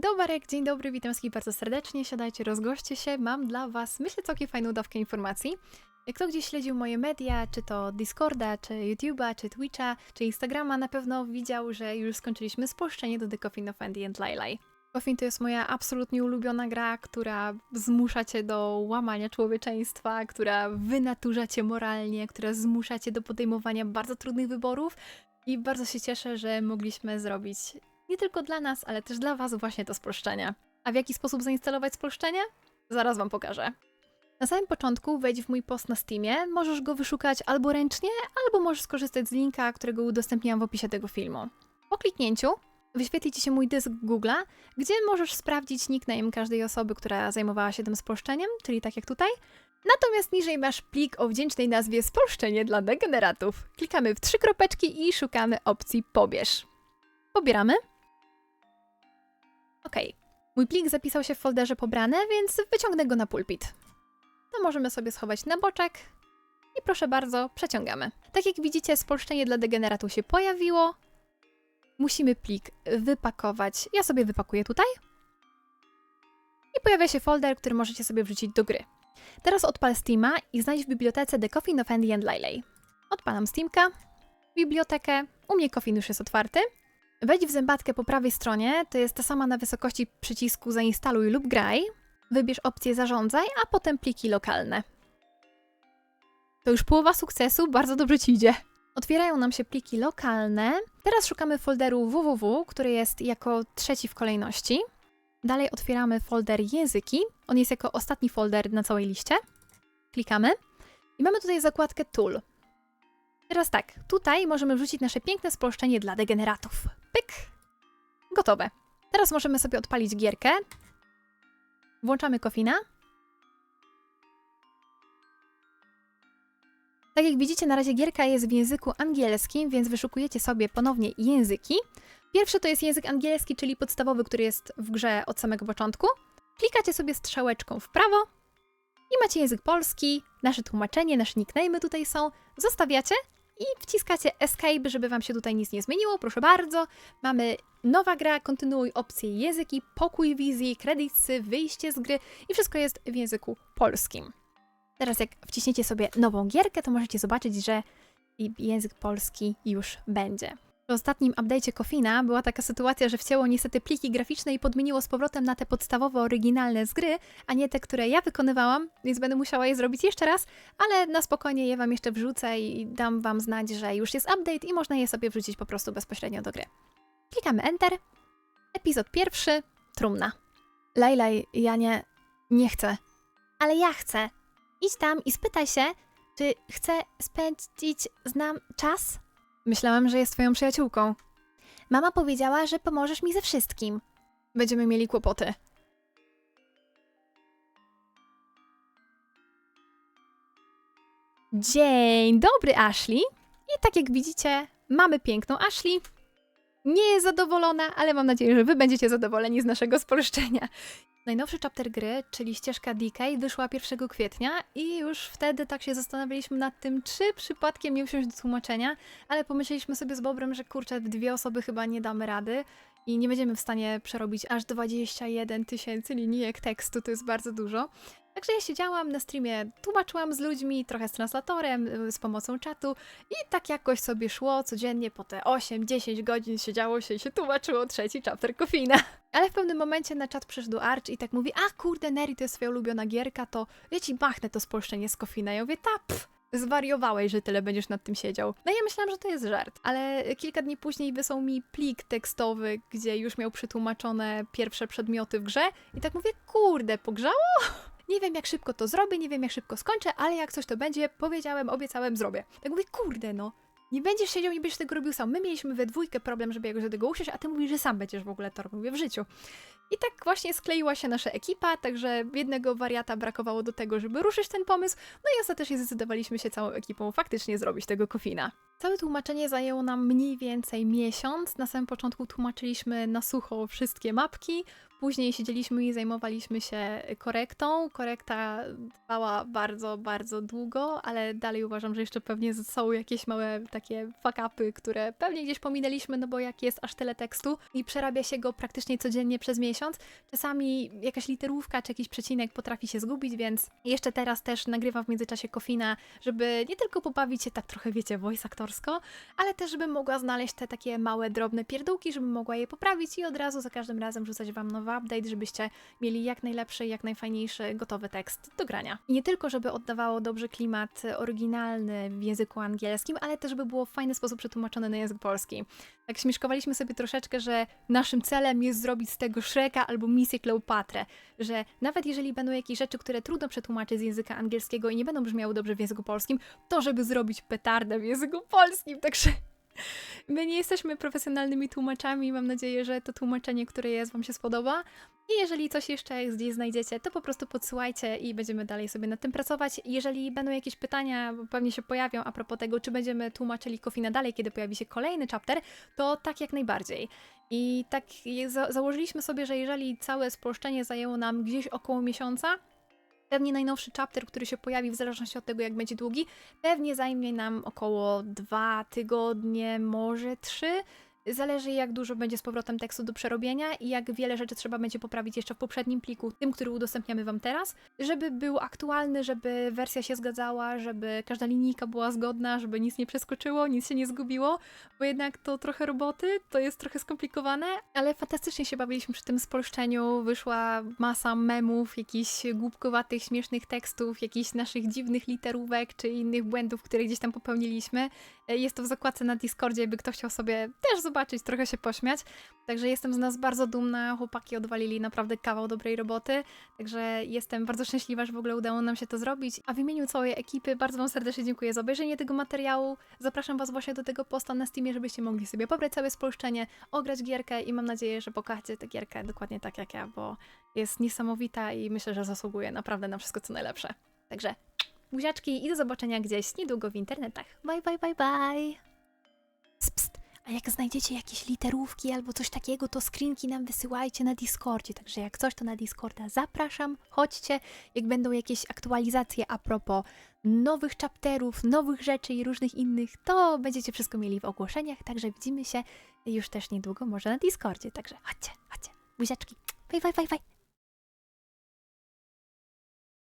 Dobarek, dzień dobry, witam wszystkich bardzo serdecznie. Siadajcie, rozgoście się. Mam dla Was, myślę, całkiem fajną dawkę informacji. Jak kto gdzieś śledził moje media, czy to Discorda, czy YouTube'a, czy Twitcha, czy Instagrama, na pewno widział, że już skończyliśmy spolszczenie do The Coffin of Andy and Lily. Coffin to jest moja absolutnie ulubiona gra, która zmusza cię do łamania człowieczeństwa, która wynaturza cię moralnie, która zmusza cię do podejmowania bardzo trudnych wyborów i bardzo się cieszę, że mogliśmy zrobić nie tylko dla nas, ale też dla Was właśnie to spolszczenie. A w jaki sposób zainstalować spolszczenie? Zaraz Wam pokażę. Na samym początku wejdź w mój post na Steamie, możesz go wyszukać albo ręcznie, albo możesz skorzystać z linka, którego udostępniłam w opisie tego filmu. Po kliknięciu wyświetli Ci się mój dysk Google'a, gdzie możesz sprawdzić nickname każdej osoby, która zajmowała się tym spolszczeniem, czyli tak jak tutaj. Natomiast niżej masz plik o wdzięcznej nazwie spolszczenie dla degeneratów. Klikamy w trzy kropeczki i szukamy opcji pobierz. Pobieramy. Ok. Mój plik zapisał się w folderze pobrane, więc wyciągnę go na pulpit. To możemy sobie schować na boczek i proszę bardzo, przeciągamy. Tak jak widzicie, spolszczenie dla degeneratu się pojawiło. Musimy plik wypakować. Ja sobie wypakuję tutaj. I pojawia się folder, który możecie sobie wrzucić do gry. Teraz odpal Steama i znajdź w bibliotece The Coffin of Andy and. Odpalam Steamka, bibliotekę, u mnie Coffin już jest otwarty. Wejdź w zębatkę po prawej stronie, to jest ta sama na wysokości przycisku zainstaluj lub graj. Wybierz opcję zarządzaj, a potem pliki lokalne. To już połowa sukcesu, bardzo dobrze ci idzie. Otwierają nam się pliki lokalne. Teraz szukamy folderu www, który jest jako trzeci w kolejności. Dalej otwieramy folder języki. On jest jako ostatni folder na całej liście. Klikamy. I mamy tutaj zakładkę Tool. Teraz tak, tutaj możemy wrzucić nasze piękne spolszczenie dla degeneratów. Pyk! Gotowe. Teraz możemy sobie odpalić gierkę. Włączamy kofina. Tak jak widzicie, na razie gierka jest w języku angielskim, więc wyszukujecie sobie ponownie języki. Pierwszy to jest język angielski, czyli podstawowy, który jest w grze od samego początku. Klikacie sobie strzałeczką w prawo i macie język polski, nasze tłumaczenie, nasze nicknamy tutaj są. Zostawiacie i wciskacie Escape, żeby Wam się tutaj nic nie zmieniło. Proszę bardzo. Mamy nowa gra, kontynuuj opcje języki, pokój wizji, kredytsy, wyjście z gry i wszystko jest w języku polskim. Teraz jak wciśniecie sobie nową gierkę, to możecie zobaczyć, że język polski już będzie. W ostatnim update'cie Kofina była taka sytuacja, że wcięło niestety pliki graficzne i podmieniło z powrotem na te podstawowe, oryginalne z gry, a nie te, które ja wykonywałam, więc będę musiała je zrobić jeszcze raz, ale na spokojnie je Wam jeszcze wrzucę i dam Wam znać, że już jest update i można je sobie wrzucić po prostu bezpośrednio do gry. Klikamy Enter. Epizod pierwszy. Trumna. Lejlej, ja nie... nie chcę. Ale ja chcę. Idź tam i spytaj się, czy chcę spędzić z nam czas? Myślałam, że jest twoją przyjaciółką. Mama powiedziała, że pomożesz mi ze wszystkim. Będziemy mieli kłopoty. Dzień dobry, Ashley. I tak jak widzicie, mamy piękną Ashley. Nie jest zadowolona, ale mam nadzieję, że wy będziecie zadowoleni z naszego spolszczenia. Najnowszy chapter gry, czyli ścieżka Decay, wyszła 1 kwietnia i już wtedy tak się zastanawialiśmy nad tym, czy przypadkiem nie wsiąść do tłumaczenia, ale pomyśleliśmy sobie z Bobrem, że kurczę, w dwie osoby chyba nie damy rady i nie będziemy w stanie przerobić aż 21 tysięcy linijek tekstu, to jest bardzo dużo. Także ja siedziałam na streamie, tłumaczyłam z ludźmi, trochę z translatorem, y, z pomocą czatu i tak jakoś sobie szło codziennie po te 8-10 godzin siedziało się i się tłumaczyło trzeci chapter Kofina. Ale w pewnym momencie na czat przyszedł Arch i tak mówi, a kurde Neri to jest twoja ulubiona gierka, to ja ci machnę to spolszczenie z Kofina. Ja mówię, ta pff, zwariowałeś, że tyle będziesz nad tym siedział. No ja myślałam, że to jest żart, ale kilka dni później wysłał mi plik tekstowy, gdzie już miał przetłumaczone pierwsze przedmioty w grze i tak mówię, kurde, pogrzało? Nie wiem, jak szybko to zrobię, nie wiem, jak szybko skończę, ale jak coś to będzie, powiedziałem, obiecałem, zrobię. Tak mówię, kurde, no. Nie będziesz siedział, nie będziesz tego robił sam. My mieliśmy we dwójkę problem, żeby jakoś do tego usiąść, a ty mówisz, że sam będziesz w ogóle to robił w życiu. I tak właśnie skleiła się nasza ekipa, także jednego wariata brakowało do tego, żeby ruszyć ten pomysł, no i ostatecznie zdecydowaliśmy się całą ekipą faktycznie zrobić tego kofina. Całe tłumaczenie zajęło nam mniej więcej miesiąc. Na samym początku tłumaczyliśmy na sucho wszystkie mapki, później siedzieliśmy i zajmowaliśmy się korektą. Korekta trwała bardzo, bardzo długo, ale dalej uważam, że jeszcze pewnie są jakieś małe takie fuck-upy, które pewnie gdzieś pominęliśmy, no bo jak jest aż tyle tekstu i przerabia się go praktycznie codziennie przez miesiąc, czasami jakaś literówka czy jakiś przecinek potrafi się zgubić, więc jeszcze teraz też nagrywam w międzyczasie Kofina, żeby nie tylko pobawić się tak trochę, wiecie, voice aktorsko, ale też żebym mogła znaleźć te takie małe, drobne pierdółki, żebym mogła je poprawić i od razu za każdym razem rzucać Wam nowy update, żebyście mieli jak najlepszy, jak najfajniejszy, gotowy tekst do grania. I nie tylko, żeby oddawało dobrze klimat oryginalny w języku angielskim, ale też żeby było w fajny sposób przetłumaczone na język polski. Tak śmieszkowaliśmy sobie troszeczkę, że naszym celem jest zrobić z tego Shreka albo misję Kleopatrę, że nawet jeżeli będą jakieś rzeczy, które trudno przetłumaczyć z języka angielskiego i nie będą brzmiały dobrze w języku polskim, to żeby zrobić petardę w języku polskim, także my nie jesteśmy profesjonalnymi tłumaczami, mam nadzieję, że to tłumaczenie, które jest Wam się spodoba i jeżeli coś jeszcze gdzieś znajdziecie, to po prostu podsyłajcie i będziemy dalej sobie nad tym pracować. Jeżeli będą jakieś pytania, bo pewnie się pojawią a propos tego, czy będziemy tłumaczyli Kofina dalej, kiedy pojawi się kolejny chapter, to tak jak najbardziej. I tak za założyliśmy sobie, że jeżeli całe spolszczenie zajęło nam gdzieś około miesiąca, pewnie najnowszy chapter, który się pojawi w zależności od tego, jak będzie długi, pewnie zajmie nam około dwa tygodnie, może trzy. Zależy, jak dużo będzie z powrotem tekstu do przerobienia i jak wiele rzeczy trzeba będzie poprawić jeszcze w poprzednim pliku, tym, który udostępniamy Wam teraz, żeby był aktualny, żeby wersja się zgadzała, żeby każda linijka była zgodna, żeby nic nie przeskoczyło, nic się nie zgubiło, bo jednak to trochę roboty, to jest trochę skomplikowane, ale fantastycznie się bawiliśmy przy tym spolszczeniu. Wyszła masa memów, jakichś głupkowatych, śmiesznych tekstów, jakichś naszych dziwnych literówek czy innych błędów, które gdzieś tam popełniliśmy. E, Jest to w zakładce na Discordzie, jakby ktoś chciał sobie też zobaczyć, trochę się pośmiać. Także jestem z nas bardzo dumna. Chłopaki odwalili naprawdę kawał dobrej roboty. Także jestem bardzo szczęśliwa, że w ogóle udało nam się to zrobić. A w imieniu całej ekipy bardzo Wam serdecznie dziękuję za obejrzenie tego materiału. Zapraszam Was właśnie do tego posta na Steamie, żebyście mogli sobie pobrać całe spolszczenie, ograć gierkę i mam nadzieję, że pokażecie tę gierkę dokładnie tak jak ja, bo jest niesamowita i myślę, że zasługuje naprawdę na wszystko co najlepsze. Także buziaczki i do zobaczenia gdzieś niedługo w internetach. Bye, bye, bye, bye! A jak znajdziecie jakieś literówki albo coś takiego, to screenki nam wysyłajcie na Discordzie. Także jak coś, to na Discorda zapraszam, chodźcie. Jak będą jakieś aktualizacje a propos nowych chapterów, nowych rzeczy i różnych innych, to będziecie wszystko mieli w ogłoszeniach. Także widzimy się już też niedługo, może na Discordzie. Także chodźcie, chodźcie. Buziaczki. Bye, bye, bye, bye.